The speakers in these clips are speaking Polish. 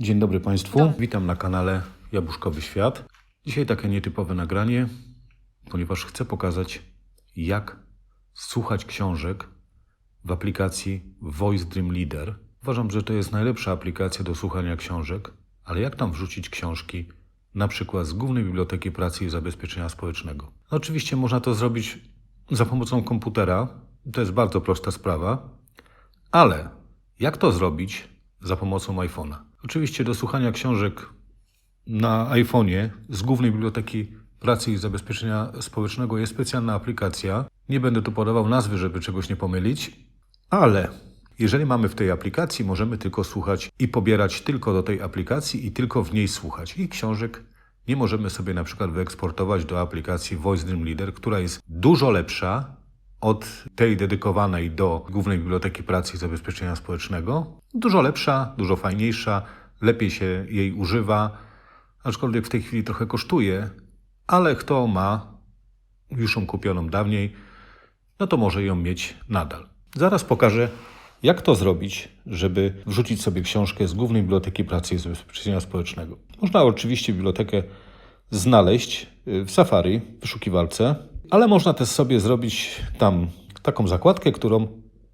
Dzień dobry Państwu. Witam na kanale Jabłuszkowy Świat. Dzisiaj takie nietypowe nagranie, ponieważ chcę pokazać, jak słuchać książek w aplikacji Voice Dream Leader. Uważam, że to jest najlepsza aplikacja do słuchania książek, ale jak tam wrzucić książki, na przykład z Głównej Biblioteki Pracy i Zabezpieczenia Społecznego? No, oczywiście można to zrobić za pomocą komputera. To jest bardzo prosta sprawa. Ale jak to zrobić za pomocą iPhone'a? Oczywiście do słuchania książek na iPhone'ie z Głównej Biblioteki Pracy i Zabezpieczenia Społecznego jest specjalna aplikacja. Nie będę tu podawał nazwy, żeby czegoś nie pomylić, ale jeżeli mamy w tej aplikacji, możemy tylko słuchać i pobierać tylko do tej aplikacji i tylko w niej słuchać. I książek nie możemy sobie na przykład wyeksportować do aplikacji Voice Dream Leader, która jest dużo lepsza od tej dedykowanej do Głównej Biblioteki Pracy i Zabezpieczenia Społecznego. Dużo lepsza, dużo fajniejsza, lepiej się jej używa, aczkolwiek w tej chwili trochę kosztuje, ale kto ma już ją kupioną dawniej, no to może ją mieć nadal. Zaraz pokażę, jak to zrobić, żeby wrzucić sobie książkę z Głównej Biblioteki Pracy i Zabezpieczenia Społecznego. Można oczywiście bibliotekę znaleźć y, w Safari, w wyszukiwarce, ale można też sobie zrobić tam taką zakładkę, którą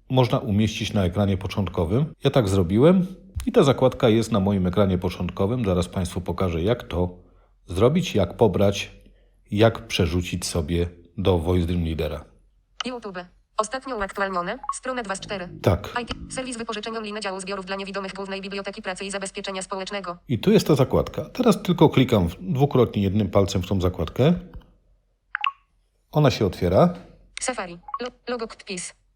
można umieścić na ekranie początkowym. Ja tak zrobiłem i ta zakładka jest na moim ekranie początkowym. Zaraz Państwu pokażę, jak to zrobić, jak pobrać, jak przerzucić sobie do Voice Dream Leadera. YouTube. Ostatnio uaktualnione. Strona 2 z 4. Tak. IT. Serwis wypożyczeń online działu zbiorów dla niewidomych Głównej Biblioteki Pracy i Zabezpieczenia Społecznego. I tu jest ta zakładka. Teraz tylko klikam dwukrotnie jednym palcem w tą zakładkę. Ona się otwiera. Safari. Lo, logo.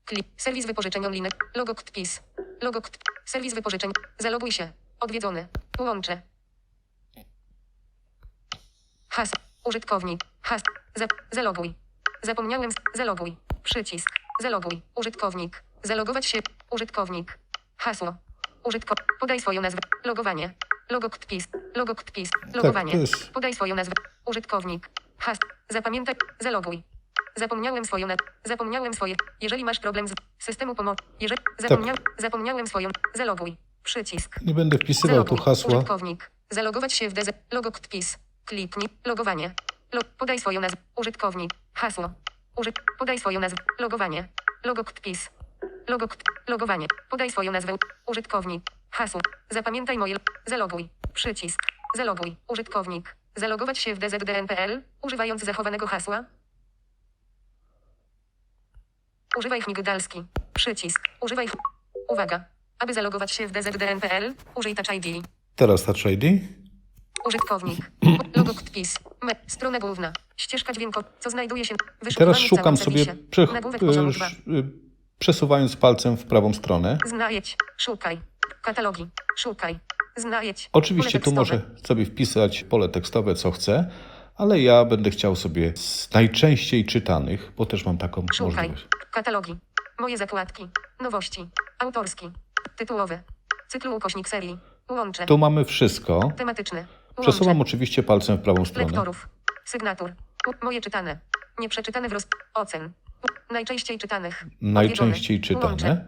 Klik. Serwis wypożyczeń online. Logo KTPIS. Logo. Serwis wypożyczeń. Zaloguj się. Odwiedzony. Łącze. Has. Użytkownik. Has. Za, zaloguj. Zapomniałem. Zaloguj. Przycisk. Zaloguj. Użytkownik. Zalogować się. Użytkownik. Hasło. Użytko. Podaj swoją nazwę. Logowanie. Logo KTPIS. Logo KTPIS. Logowanie. jest- Podaj swoją nazwę. Użytkownik. Has. Zapamiętaj. Zaloguj. Zapomniałem swoją na... Zapomniałem swoje. Jeżeli masz problem z systemu pomocy. Jeżeli... Zapomnia... Zapomniałem swoją... Zaloguj. Przycisk. Nie będę wpisywał tu Zaloguj. hasła. Użytkownik. Zalogować się w DZ. Logo KTPIS. Kliknij. Logowanie. Lo... Podaj swoją nazwę. Użytkownik. Hasło. Użyt... Podaj swoją nazwę. Logowanie. Logo KTPIS. Logo. Logowanie. Podaj swoją nazwę. Użytkownik. Hasło. Zapamiętaj moje... Zaloguj. Przycisk. Zaloguj. Użytkownik. Zalogować się w DZDNPL, używając zachowanego hasła. Używaj migdalski. Przycisk. Używaj. Uwaga. Aby zalogować się w DZDNPL, użyj Touch ID. Teraz Touch ID. Użytkownik. Logo. Me. Strona główna. Ścieżka dźwięko. Co znajduje się. Teraz szukam sobie, poziomu y, 2. sz- przesuwając palcem w prawą stronę. Znajdź. Szukaj. Katalogi. Szukaj. Znajdź. Oczywiście tu może sobie wpisać pole tekstowe, co chcę, ale ja będę chciał sobie z najczęściej czytanych, bo też mam taką Szukaj. możliwość. Katalogi. Moje zakładki. Nowości. Autorski. Tytułowy. Cyklu ukośnik serii. Łącze. Tu mamy wszystko. Tematyczny. Przesuwam Łącze. oczywiście palcem w prawą stronę. Lektorów. Sygnatur. Moje czytane. Nieprzeczytane w roz... Ocen. Najczęściej czytanych. Najczęściej Odwiedzone. Łącze. czytane.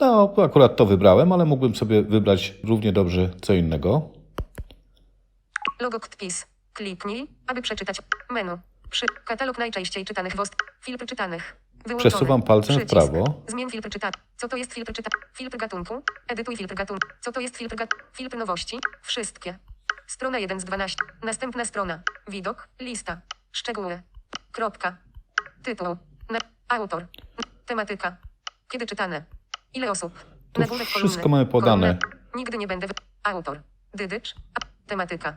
No, akurat to wybrałem, ale mógłbym sobie wybrać równie dobrze co innego. Logo KTPIS. Kliknij, aby przeczytać. Menu. Przy... Katalog najczęściej czytanych wost. Filtr czytanych. Wyłączone. Przesuwam palcem w Przycisk. prawo. Zmień filtr czytania. Co to jest filtr czytania? Filtr gatunku. Edytuj filtr gatunku. Co to jest filtr gatunku? Filtr nowości. Wszystkie. Strona 1 z 12. Następna strona. Widok. Lista. Szczegóły. Kropka. Tytuł. Na... Autor. Tematyka. Kiedy czytane. Ile osób. Tu Nagłówek wszystko kolumny. mamy podane. Kolumna. Nigdy nie będę. wy- Autor. Dydycz. A- Tematyka.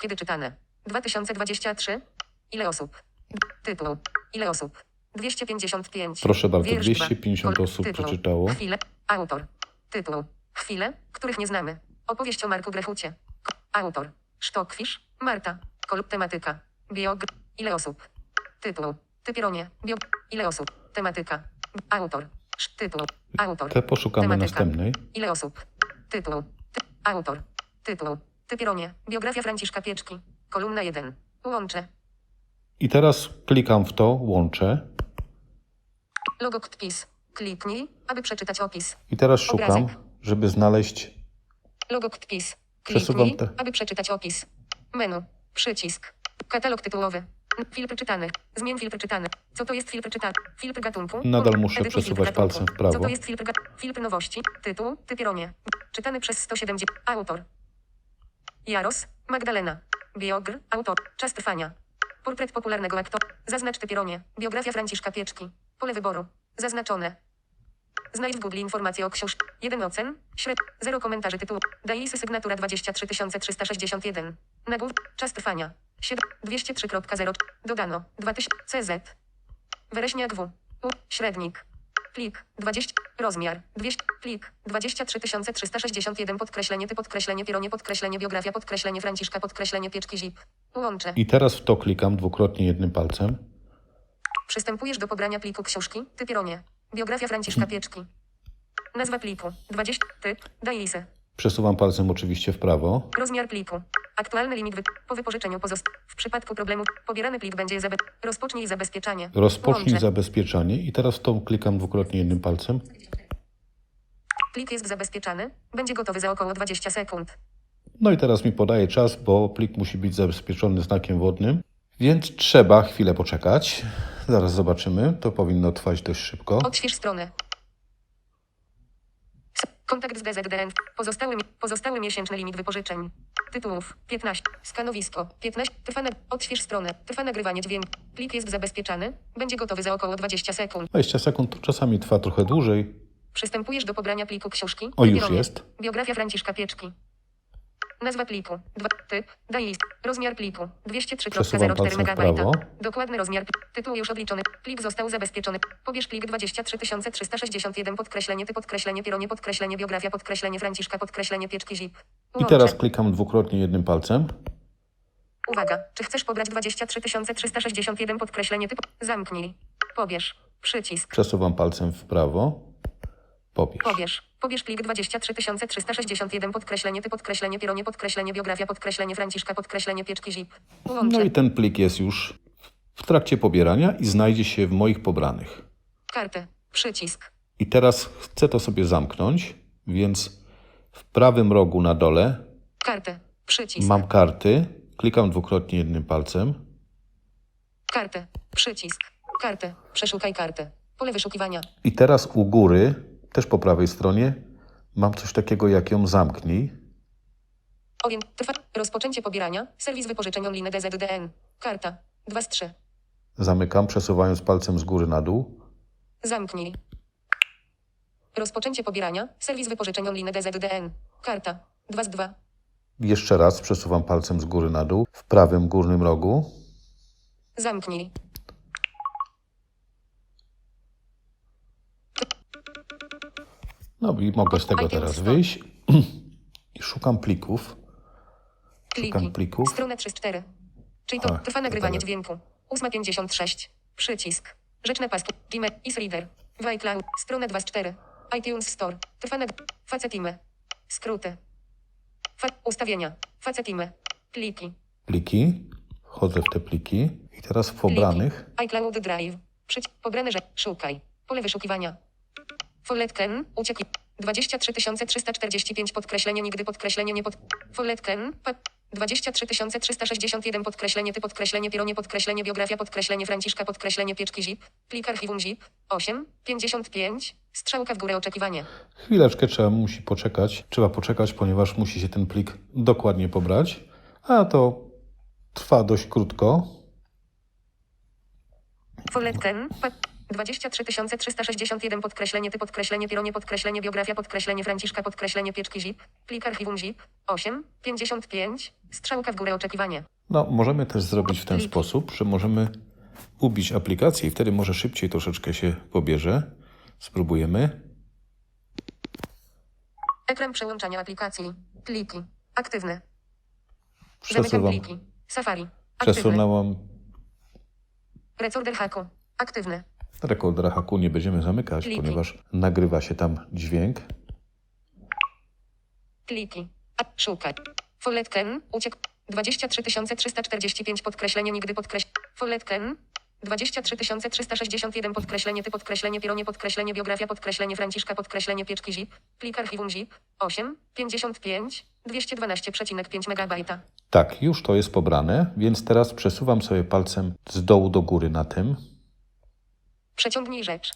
Kiedy czytane. 2023. Ile osób? Tytuł. Ile osób? 255. Proszę bardzo, Wiersz dwa. 250 Kol- osób tytuł. przeczytało. Chwile. Autor. Tytuł. Chwile, których nie znamy. Opowieść o Marku Grechucie. Autor. Sztokwisz. Marta. Kol. Tematyka. Biog. Ile osób? Tytuł. Typieronie. Biog. Ile osób? Tematyka. Autor. Tytuł. Autor. Te poszukamy Tematyka. następnej. Ile osób? Tytuł. Ty, autor. Tytuł. Typieronie. Biografia Franciszka Pieczki. Kolumna 1. Łącze. I teraz klikam w to, łączę. Logo KTPIS. Kliknij, aby przeczytać opis. I teraz szukam, Obrazek. żeby znaleźć Logo KTPIS. Kliknij, te. aby przeczytać opis. Menu. Przycisk. Katalog tytułowy. Filtr czytany. Zmień filtr czytany. Co to jest filtr czytany? Filtr gatunku. Nadal muszę Edytuj przesuwać palcem w prawo. Co to jest filtr? Filtr nowości. Tytuł. Typieronie. Czytany przez 170. Autor. Jaros. Magdalena. Biogr. Autor. Czas trwania. Portret popularnego aktora. Zaznacz typieronie. Biografia Franciszka Pieczki. Pole wyboru. Zaznaczone. Znajdź w Google informacje o książce. 1 ocen. Śred. 0 komentarzy tytułu. Daisy sygnatura 23361. Nagłów. Czas trwania. 7. 203.0. Dodano. 2000. CZ. Wereśniak W. U. Średnik. Plik. 20. Rozmiar. 200. Plik. 23361 podkreślenie ty podkreślenie pieronie podkreślenie biografia podkreślenie Franciszka podkreślenie pieczki zip. Łącze. I teraz w to klikam dwukrotnie jednym palcem. Przystępujesz do pobrania pliku książki. Ty pieronie. Biografia Franciszka Pieczki. Nazwa pliku. 20. Typ. Daisy. Przesuwam palcem oczywiście w prawo. Rozmiar pliku. Aktualny limit wy... po wypożyczeniu pozost... W przypadku problemu pobierany plik będzie zabe... Rozpocznij zabezpieczanie. Rozpocznij zabezpieczanie i teraz to klikam dwukrotnie jednym palcem. Plik jest zabezpieczany. Będzie gotowy za około 20 sekund. No i teraz mi podaje czas, bo plik musi być zabezpieczony znakiem wodnym, więc trzeba chwilę poczekać. Zaraz zobaczymy. To powinno trwać dość szybko. Odśwież stronę. Kontakt z DZDN. Pozostały, pozostały miesięczny limit wypożyczeń. Tytułów 15. Stanowisko 15. Trwa na... Odśwież stronę. Trwa nagrywanie dźwięku. Plik jest zabezpieczany. Będzie gotowy za około 20 sekund. 20 sekund to czasami trwa trochę dłużej. Przystępujesz do pobrania pliku książki. O, już jest. Biografia Franciszka Pieczki. Nazwa pliku. Dwa, typ. Daj Rozmiar pliku. Przesuwam 203.04 palcem w MB. Dokładny rozmiar. Tytuł już odliczony. Plik został zabezpieczony. Pobierz plik 23361 podkreślenie ty podkreślenie pieronie podkreślenie biografia podkreślenie Franciszka podkreślenie Pieczki zip. I teraz klikam dwukrotnie jednym palcem. Uwaga. Czy chcesz pobrać 23361 podkreślenie typu? Zamknij. Pobierz. Przycisk. Przesuwam palcem w prawo. Pobierz. Pobierz. Pobierz plik 23361 podkreślenie ty podkreślenie pieronie podkreślenie biografia podkreślenie Franciszka podkreślenie Pieczki zip. Łącze. No i ten plik jest już w trakcie pobierania i znajdzie się w moich pobranych. Kartę. Przycisk. I teraz chcę to sobie zamknąć, więc w prawym rogu na dole Kartę. Przycisk. mam karty. Klikam dwukrotnie jednym palcem. Kartę. Przycisk. Kartę. Przeszukaj kartę. Pole wyszukiwania. I teraz u góry, też po prawej stronie, mam coś takiego jak ją zamknij. Orient. Trwa. Rozpoczęcie pobierania. Serwis wypożyczeń online DZDN. Karta. 2 z 3. Zamykam, przesuwając palcem z góry na dół. Zamknij. Rozpoczęcie pobierania. Serwis wypożyczeń online DZDN. Karta. 2 z 2. Jeszcze raz przesuwam palcem z góry na dół. W prawym górnym rogu. Zamknij. No i mogę z tego teraz wyjść. I szukam plików. Kliki. plików. Strona 3 z 4. Czyli to A, trwa nagrywanie dobra. dźwięku. 8.56. Przycisk. Rzecz na pasku. Gmail. Isreader. iCloud. Strona 2 z 4. iTunes Store. Trwa nag... Facetimy. Skróty. Fa... Ustawienia. Facetimy. Pliki. Pliki. Wchodzę w te pliki. I teraz w pobranych. Pliki. iCloud Drive. Przyć... Pobrane rzecz. Szukaj. Pole wyszukiwania. Folletken. Ucieki. 23 345 podkreślenie nigdy podkreślenie nie pod... Folletken. Pa... 23 361 podkreślenie ty podkreślenie pieronie podkreślenie biografia podkreślenie Franciszka podkreślenie pieczki zip. Plik archiwum zip. 8. 55. Strzałka w górę oczekiwanie. Chwileczkę trzeba musi poczekać. Trzeba poczekać, ponieważ musi się ten plik dokładnie pobrać. A to trwa dość krótko. Folletken. Pa... 23 361 podkreślenie ty podkreślenie pieronie podkreślenie biografia podkreślenie Franciszka podkreślenie pieczki zip. Plik archiwum zip. 8. 55. Strzałka w górę oczekiwanie. No, możemy też zrobić w ten Pliki. sposób, że możemy ubić aplikację i wtedy może szybciej troszeczkę się pobierze. Spróbujemy. Ekran przełączania aplikacji. Pliki. Aktywne. Zamykam Przesuwam, pliki. Safari. Aktywny. przesunęłam Recorder haku. Aktywny. Rekordera haku. Nie będziemy zamykać, Pliki. ponieważ nagrywa się tam dźwięk. Pliki. A, szukaj. Folletken. Uciek. 23 345 podkreślenie nigdy podkreśl. Folletken. 23 361 podkreślenie ty podkreślenie pieronie podkreślenie biografia podkreślenie Franciszka podkreślenie pieczki zip, plik archiwum zip, 8, 55, 212,5 MB. Tak, już to jest pobrane, więc teraz przesuwam sobie palcem z dołu do góry na tym. Przeciągnij rzecz.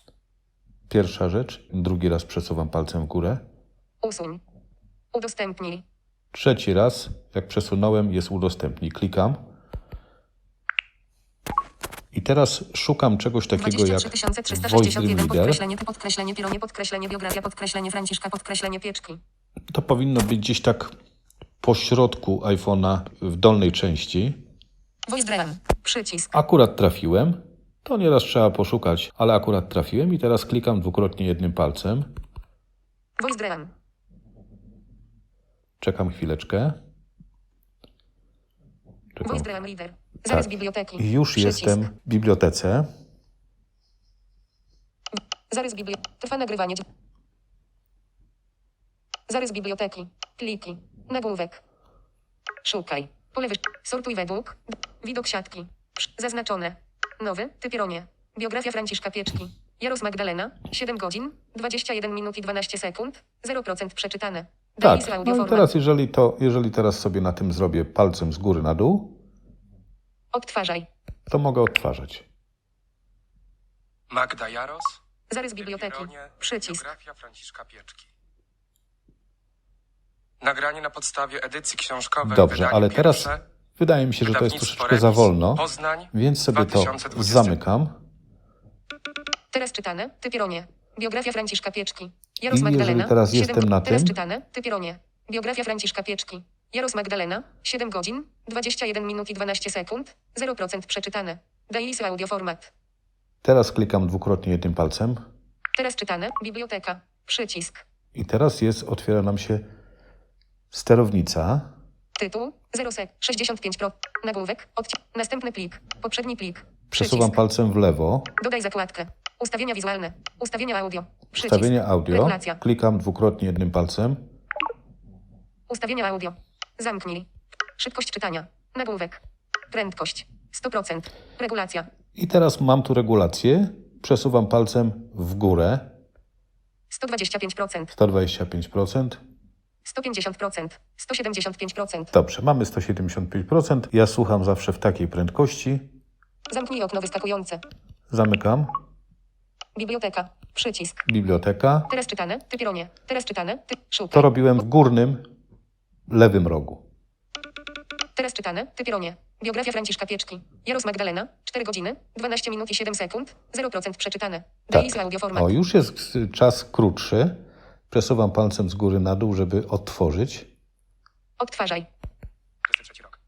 Pierwsza rzecz. Drugi raz przesuwam palcem w górę. Usuń. Udostępnij. Trzeci raz, jak przesunąłem, jest udostępnij. Klikam. I teraz szukam czegoś takiego jak 23 Voice 361 Reader. podkreślenie ty podkreślenie pieronie podkreślenie biografia podkreślenie Franciszka podkreślenie pieczki. To powinno być gdzieś tak po środku iPhone'a w dolnej części. Voice Dream. Przycisk. Akurat trafiłem. To nieraz trzeba poszukać, ale akurat trafiłem i teraz klikam dwukrotnie jednym palcem. Voice. Czekam chwileczkę. Czekam. Voice Dream Reader. Zarys Tak. biblioteki. Już Przycisk. jestem w bibliotece. Zarys biblioteki. Trwa nagrywanie. Zarys biblioteki. Pliki. Nagłówek. Szukaj. Pole wyż... Sortuj według. Widok siatki. Zaznaczone. Nowy. Typieronie. Biografia Franciszka Pieczki. Jaros Magdalena. 7 godzin. 21 minut i 12 sekund. 0% przeczytane. Tak. No i teraz, jeżeli, to, jeżeli teraz sobie na tym zrobię palcem z góry na dół, Odtwarzaj. to mogę odtwarzać. Magda Jaros. Zarys biblioteki. Przycisk. Biografia Franciszka Pieczki. Nagranie na podstawie edycji książkowej. Dobrze, ale teraz wydaje mi się, że to jest troszeczkę za wolno, Poznań, więc sobie to 2020. zamykam. Teraz czytane. Typieronie. Biografia Franciszka Pieczki. I Jaros jeżeli Magdalena. teraz 7 jestem na Teraz tym- czytane. Typieronie. Biografia Franciszka Pieczki. Jaros Magdalena. 7 godzin. 21 minut i 12 sekund. 0% przeczytane. Daily audio format. Teraz klikam dwukrotnie jednym palcem Teraz czytane. Biblioteka. Przycisk. i teraz jest, otwiera nam się sterownica. Tytuł. 0 sek. 65 pro. Nagłówek. Odci- Następny plik. Poprzedni plik. Przesuwam Przycisk. palcem w lewo, Dodaj zakładkę. Ustawienia wizualne. Ustawienia audio. Przycisk. ustawienie audio, Regulacja. klikam dwukrotnie jednym palcem. Ustawienia audio. Zamknij. Szybkość czytania. Nagłówek. Prędkość. 100%. Regulacja. I teraz mam tu regulację. Przesuwam palcem w górę, 125%. 125%. 150%. 175%. Dobrze, mamy 175%. Ja słucham zawsze w takiej prędkości. Zamknij okno wyskakujące. Zamykam. Biblioteka. Przycisk. Biblioteka. Teraz czytane. Typieronie. Teraz czytane. Ty. Szukaj. To robiłem w górnym, lewym rogu. Teraz czytane. Typieronie. Biografia Franciszka Pieczki. Jaros Magdalena. 4 godziny. 12 minut i 7 sekund. 0% przeczytane. Tak. Audio format. O, już jest czas krótszy. Przesuwam palcem z góry na dół, żeby odtworzyć. Odtwarzaj. 23 rok.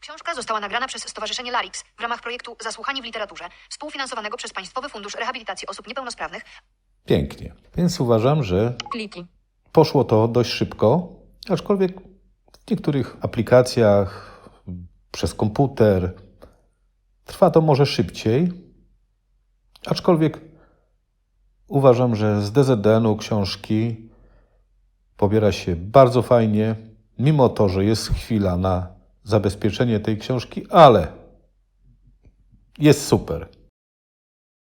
Książka została nagrana przez Stowarzyszenie Larix w ramach projektu Zasłuchani w literaturze, współfinansowanego przez Państwowy Fundusz Rehabilitacji Osób Niepełnosprawnych Pięknie. Więc uważam, że Pliki. poszło to dość szybko, aczkolwiek w niektórych aplikacjach przez komputer trwa to może szybciej. Aczkolwiek uważam, że z DZDN-u książki pobiera się bardzo fajnie, mimo to, że jest chwila na zabezpieczenie tej książki, ale jest super.